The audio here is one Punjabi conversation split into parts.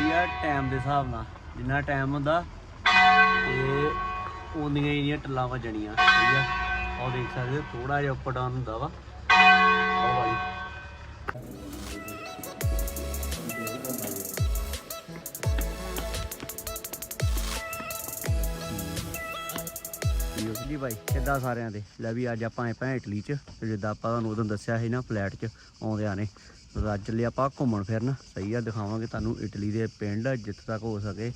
ਘੰਟੀ ਆ ਟਾਈਮ ਦੇ ਹਿਸਾਬ ਨਾਲ। ਜਿੰਨਾ ਟਾਈਮ ਹੁੰਦਾ ਤੇ ਉਹਨੀਆਂ ਹੀ ਟੱਲਾਂ ਵੱਜਣੀਆਂ, ਠੀਕ ਆ? ਉਹ ਦੇਖ ਸਕਦੇ ਹੋ ਥੋੜਾ ਜਿਹਾ ਉੱਪਰ ਡਾਊਨ ਹੁੰਦਾ ਵਾ। ਉਹ ਵਾਲੀ। ਯੂਸਲੀ ਬਾਈ। ਕਿੱਦਾਂ ਸਾਰਿਆਂ ਦੇ। ਲੈ ਵੀ ਅੱਜ ਆਪਾਂ ਆਏ ਪਏ ਇਟਲੀ ਚ ਤੇ ਜਿੱਦਾਂ ਆਪਾਂ ਤੁਹਾਨੂੰ ਉਦੋਂ ਦੱਸਿਆ ਸੀ ਨਾ ਫਲੈਟ ਚ ਆਉਂਦਿਆਂ ਨੇ। ਅੱਜ ਚੱਲੇ ਆਪਾਂ ਘੁੰਮਣ ਫਿਰਨ। ਸਹੀ ਆ ਦਿਖਾਵਾਂਗੇ ਤੁਹਾਨੂੰ ਇਟਲੀ ਦੇ ਪਿੰਡ ਜਿੱਥੇ ਤੱਕ ਹੋ ਸਕੇ।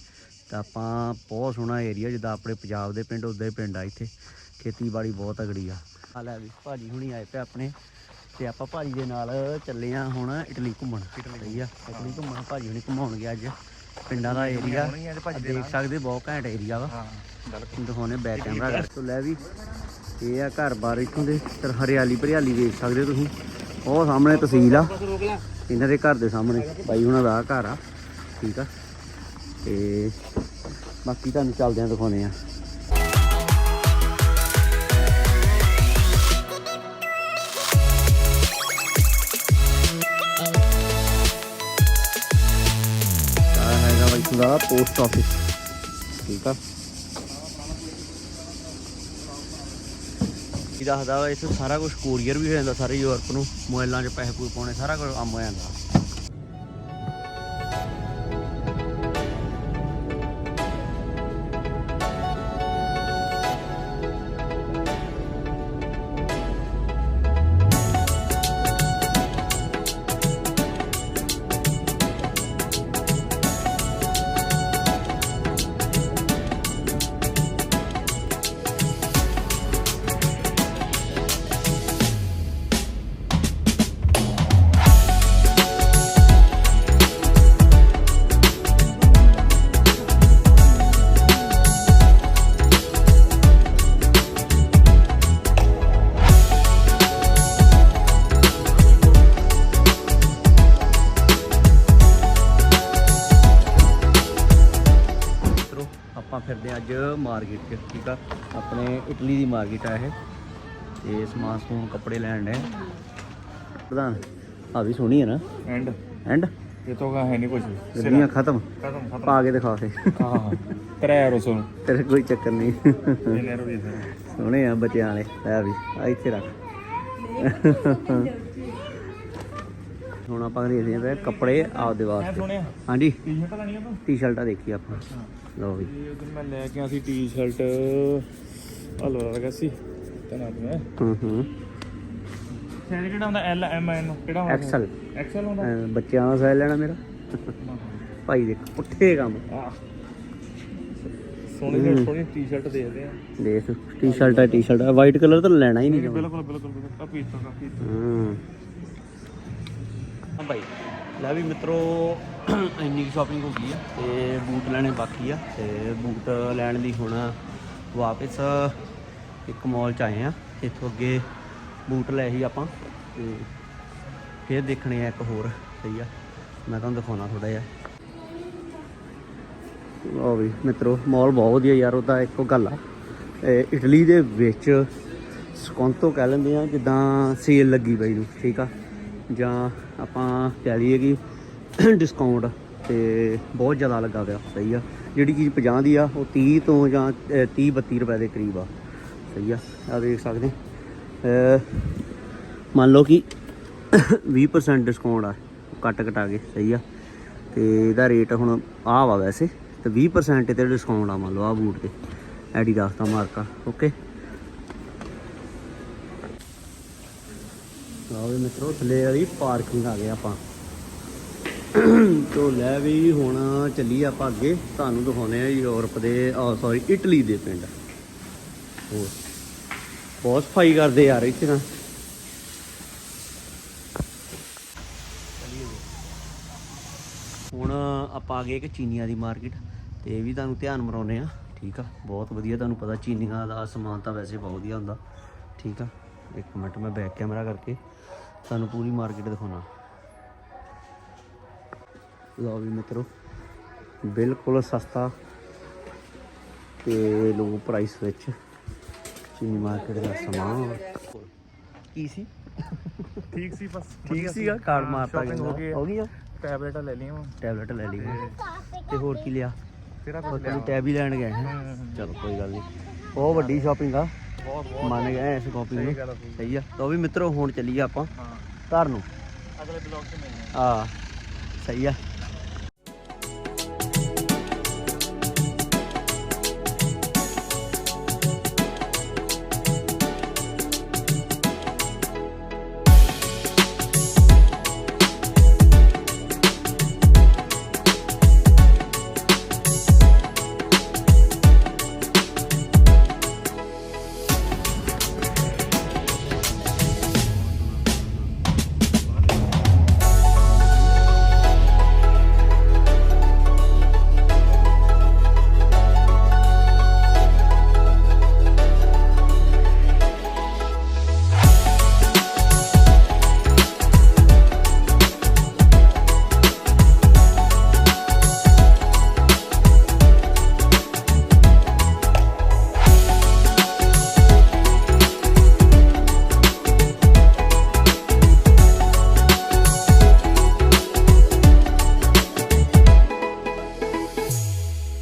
ਤਾਂ ਆਪਾਂ ਬਹੁਤ ਸੋਹਣਾ ਏਰੀਆ ਜਿੱਦਾਂ ਆਪਣੇ ਪੰਜਾਬ ਦੇ ਪਿੰਡ ਉਦਾਂ ਹੀ ਪਿੰਡ ਆ ਇੱਥੇ। ਖੇਤੀਬਾੜੀ ਬਹੁਤ ਤਗੜੀ ਆ। ਆ ਲੈ ਵੀ ਭਾਜੀ ਹੁਣੀ ਆਏ ਪਏ ਆਪਣੇ। ਤੇ ਆਪਾਂ ਭਾਜੀ ਦੇ ਨਾਲ ਚੱਲੇ ਆ ਹੁਣ ਇਟਲੀ ਘੁੰਮਣ। ਸਹੀ ਆ ਇਟਲੀ ਘੁੰਮਣ। ਭਾਜੀ ਹੁਣੀ ਘੁਮਾਉਣਗੇ ਅੱਜ। ਪਿੰਡਾਂ ਦਾ ਏਰੀਆ ਦੇਖ ਸਕਦੇ ਬਹੁਤ ਘੈਂਟ ਏਰੀਆ ਵਾ। ਹਾਂ ਦਿਖਾਉਣੇ ਬੈਕ ਕੈਮਰਾ ਕਰ ਤੋਂ ਲੈ ਵੀ। ਇਹ ਆ ਘਰ ਬਾਰ ਇੱਥੋਂ ਦੇ ਤੇ ਹਰਿਆਲੀ ਭਰਿਆਲੀ ਦੇਖ ਸਕਦੇ ਹੋ ਤੁਸੀਂ। ਉਹ ਸਾਹਮਣੇ ਤਹਿਸੀਲ ਆ। ਇਹਨਾਂ ਦੇ ਘਰ ਦੇ ਸਾਹਮਣੇ। ਬਾਈ ਉਹਨਾਂ ਦਾ ਘਰ ਆ। ਠੀਕ ਆ। ਤੇ ਬਾਕੀ ਤੁਹਾਨੂੰ ਚੱਲਦੇ ਆ ਦਿਖਾਉਣੇ ਆ। ਦਾ ਪੋਸਟ ਆਫਿਸ ਠੀਕ ਆ। ਇਹ ਦੱਸਦਾ ਵਾ, ਇੱਥੇ ਸਾਰਾ ਕੁਝ ਕੋਰੀਅਰ ਵੀ ਹੋ ਜਾਂਦਾ, ਸਾਰੇ ਯੂਰਪ ਨੂੰ। ਮੋਬਾਈਲਾਂ 'ਚ ਪੈਸੇ ਪੂਸੇ ਪਾਉਣੇ, ਸਾਰਾ ਕੁਝ ਕੰਮ ਹੋ ਜਾਂਦਾ। ਮਾਰਕੀਟ 'ਚ ਠੀਕ ਆ? ਆਪਣੇ ਇਟਲੀ ਦੀ ਮਾਰਕੀਟ ਆ ਇਹ। ਤੇ ਸਮਾਨ ਸਮੂਨ ਕੱਪੜੇ ਲੈਣ ਦੇ ਪ੍ਰਧਾਨ ਆ ਵੀ ਸੋਹਣੀ ਹੈ ਨਾ? ਐਂਡ। ਐਂਡ? ਇਹ ਤੋਂ ਕਾ ਹੈ ਨਹੀਂ ਕੁਝ ਗੱਡੀਆਂ ਖਤਮ। ਖਤਮ ਖਤਮ। ਪਾ ਕੇ ਦਿਖਾ ਫੇ ਹਾਂ ਹਾਂ। ਤਰੇ ਰੋਸੋ ਤੇਰੇ ਕੋਈ ਚੱਕਰ ਨਹੀਂ। ਸੋਹਣੇ ਆ ਬੱਚਿਆਂ ਵਾਲੇ ਲੈ ਵੀ ਆ ਇੱਥੇ ਰੱਖ। ਹੁਣ ਆਪਾਂ ਦੇਖਦੇ ਪਏ ਕੱਪੜੇ ਆਪਦੇ ਵਾਸਤੇ। ਹਾਂਜੀ। ਟੀ-ਸ਼ਰਟ ਤਾਂ ਟੀ-ਸ਼ਰਟਾਂ ਦੇਖੀ ਆਪਾਂ। ਲਓ ਵੀ। ਇਹ ਉਦੋਂ ਮੈਂ ਲੈ ਕੇ ਆਇਆ ਸੀ ਟੀ-ਸ਼ਰਟ ਹਲਵਾ ਲਗਾ ਸੀ। ਤਨਾ ਮੈਂ। ਹੂੰ ਹੂੰ। ਸਾਈਜ਼ ਕਿਹੜਾ ਹੁੰਦਾ? ਐਲ ਐਮ ਐਨ ਕਿਹੜਾ ਹੁੰਦਾ? ਐਕਸਲ ਐਕਸਲ ਹੁੰਦਾ? ਅਹ ਬੱਚਿਆਂ ਦਾ ਸਾਈਜ਼ ਲੈਣਾ ਮੇਰਾ। ਭਾਈ ਦੇ ਪੁੱਠੇ ਕੰਮ। ਆ। ਸੋਹਣੀ ਜਿਹੀ ਸੋਹਣੀ ਟੀ-ਸ਼ਰਟ ਦੇਖਦੇ ਆ। ਦੇਖ ਟੀ-ਸ਼ਰਟ ਹੈ ਟੀ-ਸ਼ਰਟ ਹੈ ਵਾਈਟ ਕਲਰ ਤਾਂ ਲੈਣਾ ਹੀ ਨਹੀਂ। ਬਿਲਕੁਲ ਬਿਲਕੁਲ ਬਿਲਕੁਲ। ਆ ਪੀਸ ਤਾਂ ਪੀਸ ਹਾਂ। ਹਾਂ ਭਾਈ। ਲੈ ਵੀ ਮਿੱਤਰੋ, ਇੰਨੀ ਸ਼ਾਪਿੰਗ ਹੋ ਗਈ ਆ ਤੇ ਬੂਟ ਲੈਣੇ ਬਾਕੀ ਆ ਤੇ ਬੂਟ ਲੈਣ ਲਈ ਹੁਣ ਵਾਪਸ ਇੱਕ ਮਾਲ ਚ ਆਏ ਆ। ਇੱਥੋਂ ਅੱਗੇ ਬੂਟ ਲੈ ਹੀ ਆਪਾਂ ਤੇ ਫਿਰ ਦੇਖਣੇ ਆ ਇੱਕ ਹੋਰ, ਸਹੀ ਆ। ਮੈਂ ਤੁਹਾਨੂੰ ਦਿਖਾਉਣਾ ਥੋੜਾ ਜਿਹਾ। ਲਓ ਵੀ ਮਿੱਤਰੋ ਮਾਲ ਬਹੁਤ ਵਧੀਆ ਯਾਰ ਉਹਦਾ ਇੱਕੋ ਗੱਲ ਆ। ਇਹ ਇਟਲੀ ਦੇ ਵਿੱਚ ਸਕੌਂਤੋ ਕਹਿ ਲੈਂਦੇ ਆ, ਜਿੱਦਾਂ ਸੇਲ ਲੱਗੀ ਪਈ ਨੂੰ, ਠੀਕ ਆ? ਜਾਂ ਆਪਾਂ ਕਹਿ ਲਈਏ ਕਿ ਡਿਸਕਾਊਂਟ ਤੇ ਬਹੁਤ ਜ਼ਿਆਦਾ ਲੱਗਾ ਪਿਆ, ਸਹੀ ਆ। ਜਿਹੜੀ ਚੀਜ਼ 50 ਦੀ ਆ, ਉਹ 30 ਤੋਂ ਜਾਂ 30 32 ਰੁਪਏ ਦੇ ਕਰੀਬ ਆ। ਸਹੀ ਆ ਆ ਦੇਖ ਸਕਦੇ। ਮੰਨ ਲਓ ਕਿ 20% ਡਿਸਕਾਊਂਟ ਆ, ਕੱਟ ਕਟਾ ਕੇ, ਸਹੀ ਆ। ਤੇ ਇਹਦਾ ਰੇਟ ਹੁਣ ਆਹ ਵਾ ਵੈਸੇ, ਤੇ 20% ਤੇ ਡਿਸਕਾਊਂਟ ਆ, ਮੰਨ ਲਓ ਆ ਬੂਟ ਤੇ। ਐਡੀਡਾਸ ਦਾ ਮਾਰਕਾ ਓਕੇ ਲਓ ਵੀ ਮਿੱਤਰੋ, ਥੱਲੇ ਵਾਲੀ ਪਾਰਕਿੰਗ ਆ ਗਏ ਆਪਾਂ। ਤੋ ਲੈ ਵੀ ਹੁਣ ਚੱਲੀ ਆਪਾਂ ਅੱਗੇ। ਤੁਹਾਨੂੰ ਦਿਖਾਉਨੇ ਆ ਯੂਰਪ ਦੇ ਸੌਰੀ ਇਟਲੀ ਦੇ ਪਿੰਡ। ਹੋਰ, ਬਹੁਤ ਸਫ਼ਾਈ ਕਰਦੇ ਯਾਰ ਇੱਥੇ ਨਾ ਹੁਣ ਆਪਾਂ ਆ ਗਏ ਇੱਕ ਚੀਨੀਆਂ ਦੀ ਮਾਰਕੀਟ ਤੇ ਇਹ ਵੀ ਤੁਹਾਨੂੰ ਧਿਆਨ ਮਰਾਉਨੇ ਆ ਠੀਕ ਆ, ਬਹੁਤ ਵਧੀਆ ਤੁਹਾਨੂੰ ਪਤਾ, ਚੀਨੀਆਂ ਦਾ ਸਮਾਨ ਤਾਂ ਵੈਸੇ ਬਹੁਤ ਵਧੀਆ ਹੁੰਦਾ। ਠੀਕ ਆ। ਇੱਕ ਮਿੰਟ ਮੈਂ ਬੈਕ ਕੈਮਰਾ ਕਰਕੇ ਤੁਹਾਨੂੰ ਪੂਰੀ ਮਾਰਕੀਟ ਦਿਖਾਉਣਾ। ਲਓ ਵੀ ਮਿੱਤਰੋ ਬਿਲਕੁਲ ਸਸਤਾ ਤੇ ਲੋ ਪ੍ਰਾਈਸ ਵਿੱਚ ਚੀਨੀ ਮਾਰਕੀਟ ਦਾ ਸਮਾਨ। ਕੀ ਸੀ? ਠੀਕ ਸੀ ਬਸ ਠੀਕ ਸੀਗਾ? ਕਾਰਡ ਮਾਰਤਾ shopping ਹੋ ਗਈ ਆ? ਟੈਬਲੇਟ ਲੈ ਲਈਆਂ ਟੈਬਲੇਟ ਲੈ ਲਈ ਤੇ ਹੋਰ ਕੀ ਲਿਆ? ਤੇਰਾ ਹੋਰ ਕੋਈ ਟੈਬ ਹੀ ਲੈਣ ਗਏ। ਚਲੋ ਕੋਈ ਗੱਲ ਨਹੀਂ। ਬਹੁਤ ਵੱਡੀ ਸ਼ਾਪਿੰਗ ਆ। ਬਹੁਤ ਮੰਨ ਗਏ ਇਸ ਸ਼ਾਪਿੰਗ ਨੂੰ। ਸਹੀ। ਆ। ਤਾਂ ਵੀ ਮਿੱਤਰੋ ਹੁਣ ਚੱਲੀਏ ਆਪਾਂ ਘਰ ਨੂੰ। ਅਗਲੇ ਬਲੌਗ 'ਚ ਮਿਲਦੇ ਆ ਸਹੀ ਆ।